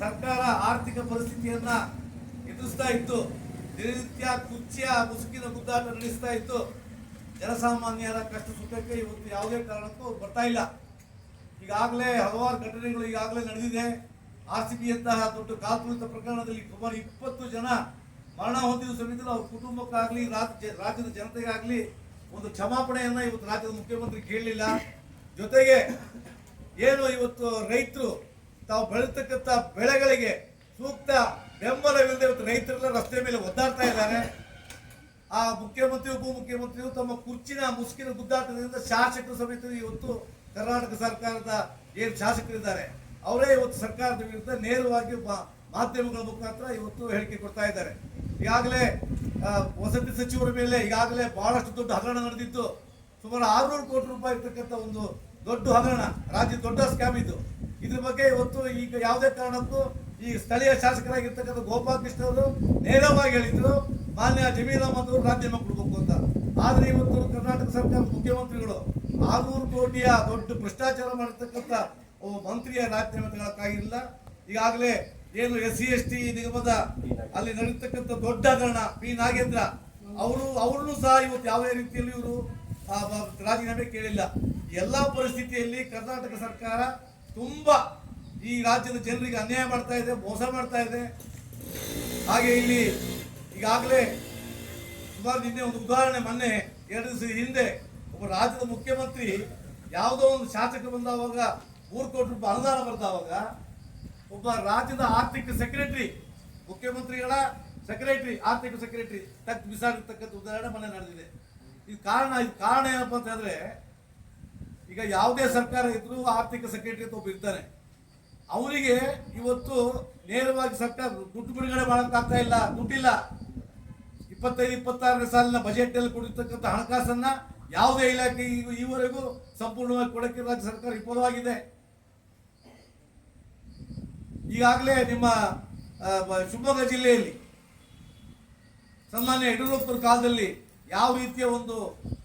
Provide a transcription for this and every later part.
ಸರ್ಕಾರ ಆರ್ಥಿಕ ಪರಿಸ್ಥಿತಿಯನ್ನ ಎದುರಿಸ್ತಾ ಇತ್ತು. ದಿನನಿತ್ಯ ಕುಚ್ಚಿಯ ಮುಸುಕಿನ ಗುದ್ದಾಟ ನಡೆಸ್ತಾ ಇತ್ತು. ಜನಸಾಮಾನ್ಯರ ಕಷ್ಟ ಸುಖಕ್ಕೆ ಇವತ್ತು ಯಾವುದೇ ಕಾರಣಕ್ಕೂ ಬರ್ತಾ ಇಲ್ಲ. ಈಗಾಗಲೇ ಹಲವಾರು ಘಟನೆಗಳು ಈಗಾಗಲೇ ನಡೆದಿದೆ. ಆರ್ ಸಿ ಬಿಯಂತಹ ದೊಡ್ಡ ಕಾಲ್ಪುರಿತ ಪ್ರಕರಣದಲ್ಲಿ ಸುಮಾರು ಇಪ್ಪತ್ತು ಜನ ಮರಣ ಹೊಂದಿದ ಸಮೇತ ಅವ್ರ ಕುಟುಂಬಕ್ಕಾಗಲಿ ರಾಜ್ಯ ರಾಜ್ಯದ ಜನತೆಗಾಗಲಿ ಒಂದು ಕ್ಷಮಾಪಣೆಯನ್ನು ಇವತ್ತು ರಾಜ್ಯದ ಮುಖ್ಯಮಂತ್ರಿ ಕೇಳಲಿಲ್ಲ ಜೊತೆಗೆ ಏನು ಇವತ್ತು ರೈತರು ತಾವು ಬೆಳೀತಕ್ಕಂಥ ಬೆಳೆಗಳಿಗೆ ಸೂಕ್ತ ಬೆಂಬಲವಿಲ್ಲದೆ ಇವತ್ತು ರೈತರೆಲ್ಲ ರಸ್ತೆ ಮೇಲೆ ಒದ್ದಾಡ್ತಾ ಇದ್ದಾರೆ. ಆ ಮುಖ್ಯಮಂತ್ರಿ ಉಪಮುಖ್ಯಮಂತ್ರಿಗಳು ತಮ್ಮ ಕುರ್ಚಿನ ಮುಸುಕಿನ ಗುದ್ದಾಟದಿಂದ ಶಾಸಕರು ಸಮೇತ ಇವತ್ತು ಕರ್ನಾಟಕ ಸರ್ಕಾರದ ಏನು ಶಾಸಕರಿದ್ದಾರೆ. ಅವರೇ ಇವತ್ತು ಸರ್ಕಾರದ ವಿರುದ್ಧ ನೇರವಾಗಿ ಮಾಧ್ಯಮಗಳ ಮುಖಾಂತರ ಇವತ್ತು ಹೇಳಿಕೆ ಕೊಡ್ತಾ ಇದ್ದಾರೆ. ಈಗಾಗಲೇ ವಸತಿ ಸಚಿವರ ಮೇಲೆ ಈಗಾಗಲೇ ಬಹಳಷ್ಟು ದೊಡ್ಡ ಹಗರಣ ನಡೆದಿತ್ತು. ಸುಮಾರು ಆರುನೂರು ಕೋಟಿ ರೂಪಾಯಿ ಇರ್ತಕ್ಕಂಥ ಒಂದು ದೊಡ್ಡ ಹಗರಣ, ರಾಜ್ಯ ದೊಡ್ಡ ಸ್ಕ್ಯಾಮ್ ಇದು. ಇದ್ರ ಬಗ್ಗೆ ಇವತ್ತು ಈಗ ಯಾವುದೇ ಕಾರಣಕ್ಕೂ ಈ ಸ್ಥಳೀಯ ಶಾಸಕರಾಗಿರ್ತಕ್ಕಂಥ ಗೋಪಾಲಕೃಷ್ಣ ಅವರು ನೇರವಾಗಿ ಹೇಳಿದ್ರು, ಮಾನ್ಯ ಜಮೀರ್ ಅಹಮದ್ ಅವರು ರಾಜ್ಯಮ ಕೊಡಬೇಕು ಅಂತ. ಆದ್ರೆ ಇವತ್ತು ಕರ್ನಾಟಕ ಸರ್ಕಾರ ಮುಖ್ಯಮಂತ್ರಿಗಳು ಆರ್ನೂರು ಕೋಟಿಯ ದೊಡ್ಡ ಭ್ರಷ್ಟಾಚಾರ ಮಾಡಿರ್ತಕ್ಕಂಥ ಮಂತ್ರಿಯ ತಗೊಳಕ್ಕಾಗಿಲ್ಲ. ಈಗಾಗಲೇ ಏನು ಎಸ್ ಸಿ ಎಸ್ ಟಿ ನಿಗಮದ ಅಲ್ಲಿ ನಡೀತಕ್ಕಂಥ ದೊಡ್ಡ ಹಗರಣ ಪಿ ನಾಗೇಂದ್ರ ಅವರು, ಅವ್ರನ್ನೂ ಸಹ ಇವತ್ತು ಯಾವುದೇ ರೀತಿಯಲ್ಲಿ ಇವರು ರಾಜೀನಾಮೆ ಕೇಳಿಲ್ಲ. ಎಲ್ಲ ಪರಿಸ್ಥಿತಿಯಲ್ಲಿ ಕರ್ನಾಟಕ ಸರ್ಕಾರ ತುಂಬಾ ಈ ರಾಜ್ಯದ ಜನರಿಗೆ ಅನ್ಯಾಯ ಮಾಡ್ತಾ ಇದೆ, ಮೋಸ ಮಾಡ್ತಾ ಇದೆ. ಹಾಗೆ ಇಲ್ಲಿ ಈಗಾಗಲೇ ಸುಮಾರು ನಿನ್ನೆ ಒಂದು ಉದಾಹರಣೆ ಮೊನ್ನೆ ಎರಡು ದಿವಸ ಹಿಂದೆ ಒಬ್ಬ ರಾಜ್ಯದ ಮುಖ್ಯಮಂತ್ರಿ ಯಾವುದೋ ಒಂದು ಶಾಸಕ ಬಂದಾವಾಗ ಮೂರು ಕೋಟಿ ರೂಪಾಯಿ ಅನುದಾನ ಬರ್ತಾವಾಗ ಒಬ್ಬ ರಾಜ್ಯದ ಆರ್ಥಿಕ ಸೆಕ್ರೆಟರಿ, ಮುಖ್ಯಮಂತ್ರಿಗಳ ಸೆಕ್ರೆಟರಿ, ಆರ್ಥಿಕ ಸೆಕ್ರೆಟರಿ ತಕ್ಕ ಬಿಸಾಡಿರ್ತಕ್ಕಂಥ ಉದಾಹರಣೆ ಮೊನ್ನೆ ನಡೆದಿದೆ. ಇದು ಕಾರಣ ಇದು ಕಾರಣ ಏನಪ್ಪ ಅಂತ ಹೇಳಿದ್ರೆ ಈಗ ಯಾವುದೇ ಸರ್ಕಾರ ಇದ್ರೂ ಆರ್ಥಿಕ ಸೆಕ್ರೆಟರಿ ಅಂತ ಒಬ್ಬ ಇರ್ತಾನೆ ಅವರಿಗೆ ಇವತ್ತು ನೇರವಾಗಿ ಸರ್ಕಾರ ದುಡ್ಡು ಬಿಡುಗಡೆ ಮಾಡೋಕ್ಕಾಗ್ತಾ ಇಲ್ಲ, ದುಡ್ಡಿಲ್ಲ. ಇಪ್ಪತ್ತೈದು, ಇಪ್ಪತ್ತಾರನೇ ಸಾಲಿನ ಬಜೆಟ್ನಲ್ಲಿ ಕೊಡಿರ್ತಕ್ಕಂಥ ಹಣಕಾಸನ್ನ ಯಾವುದೇ ಇಲಾಖೆ ಈವರೆಗೂ ಸಂಪೂರ್ಣವಾಗಿ ಕೊಡಕ್ಕೆ ರಾಜ್ಯ ಸರ್ಕಾರ ವಿಫಲವಾಗಿದೆ. ಈಗಾಗಲೇ ನಿಮ್ಮ ಶಿವಮೊಗ್ಗ ಜಿಲ್ಲೆಯಲ್ಲಿ, ಸನ್ಮಾನ್ಯ ಯಡಿಯೂರಪ್ಪರ ಕಾಲದಲ್ಲಿ ಯಾವ ರೀತಿಯ ಒಂದು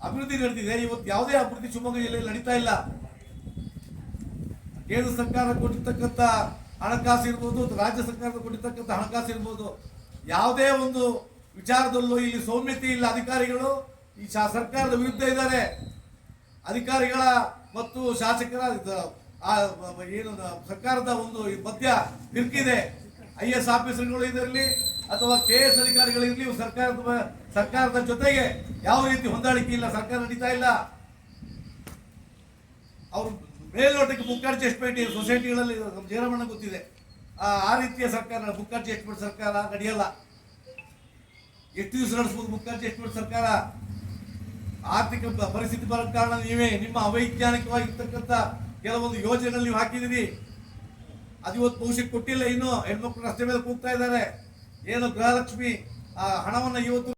ಅಭಿವೃದ್ಧಿ ನಡೆದಿದೆ ಇವತ್ತು ಯಾವುದೇ ಅಭಿವೃದ್ಧಿ ಶಿವಮೊಗ್ಗ ಜಿಲ್ಲೆಯಲ್ಲಿ ನಡೀತಾ ಇಲ್ಲ. ಕೇಂದ್ರ ಸರ್ಕಾರ ಕೊಟ್ಟಿರ್ತಕ್ಕಂಥ ಹಣಕಾಸು ಇರ್ಬೋದು ರಾಜ್ಯ ಸರ್ಕಾರ ಕೊಟ್ಟಿರ್ತಕ್ಕಂಥ ಹಣಕಾಸು ಇರ್ಬೋದು, ಯಾವುದೇ ಒಂದು ವಿಚಾರದಲ್ಲೂ ಇಲ್ಲಿ ಸೌಮ್ಯತೆ ಇಲ್ಲ. ಅಧಿಕಾರಿಗಳು ಈ ಶಾ, ಸರ್ಕಾರದ ವಿರುದ್ಧ ಇದ್ದಾರೆ. ಅಧಿಕಾರಿಗಳ ಮತ್ತು ಶಾಸಕರ ಏನು, ಸರ್ಕಾರದ ಒಂದು ಮಧ್ಯ ಬಿರ್ಕಿದೆ ಐ ಎಸ್ ಆಫೀಸರ್ಗಳು ಇದರಲ್ಲಿ ಅಥವಾ ಕೆ ಎಸ್ ಅಧಿಕಾರಿಗಳಿರಲಿ ಸರ್ಕಾರದ ಸರ್ಕಾರದ ಜೊತೆಗೆ ಯಾವ ರೀತಿ ಹೊಂದಾಣಿಕೆ ಇಲ್ಲ, ಸರ್ಕಾರ ನಡೀತಾ ಇಲ್ಲ. ಅವರು ಮೇಲ್ನೋಟಕ್ಕೆ ಮುಖರ್ಜಿ ಎಸ್ಟೇಟ್ ಸೊಸೈಟಿಗಳಲ್ಲಿ ನಮ್ಮ ಜಯರಾಮಣ್ಣ ಗೊತ್ತಿದೆ. ಆ ಆ ರೀತಿಯ ಸರ್ಕಾರ, ಮುಖರ್ಜಿ ಎಸ್ಟೇಟ್ ಸರ್ಕಾರ ನಡೆಯಲ್ಲ. ಎಷ್ಟು ದಿವಸ ನಡೆಸ್ಬೋದು ಮುಖರ್ಜಿ ಎಸ್ಟೇಟ್ ಸರ್ಕಾರ? ಆರ್ಥಿಕ ಪರಿಸ್ಥಿತಿ ಬರೋ ಕಾರಣ ನೀವೇ, ನಿಮ್ಮ ಅವೈಜ್ಞಾನಿಕವಾಗಿರ್ತಕ್ಕಂಥ ಕೆಲವೊಂದು ಯೋಜನೆಗಳು ನೀವು ಹಾಕಿದಿರಿ ಅದು ಇವತ್ತು ಬಹುಶಃ ಕೊಟ್ಟಿಲ್ಲ, ಇನ್ನು ಹೆಣ್ಮಕ್ಳು ರಸ್ತೆ ಮೇಲೆ ಕೂಗ್ತಾ ಇದ್ದಾರೆ. ಏನು ಗೃಹಲಕ್ಷ್ಮಿ ಆ ಹಣವನ್ನು ಇವತ್ತು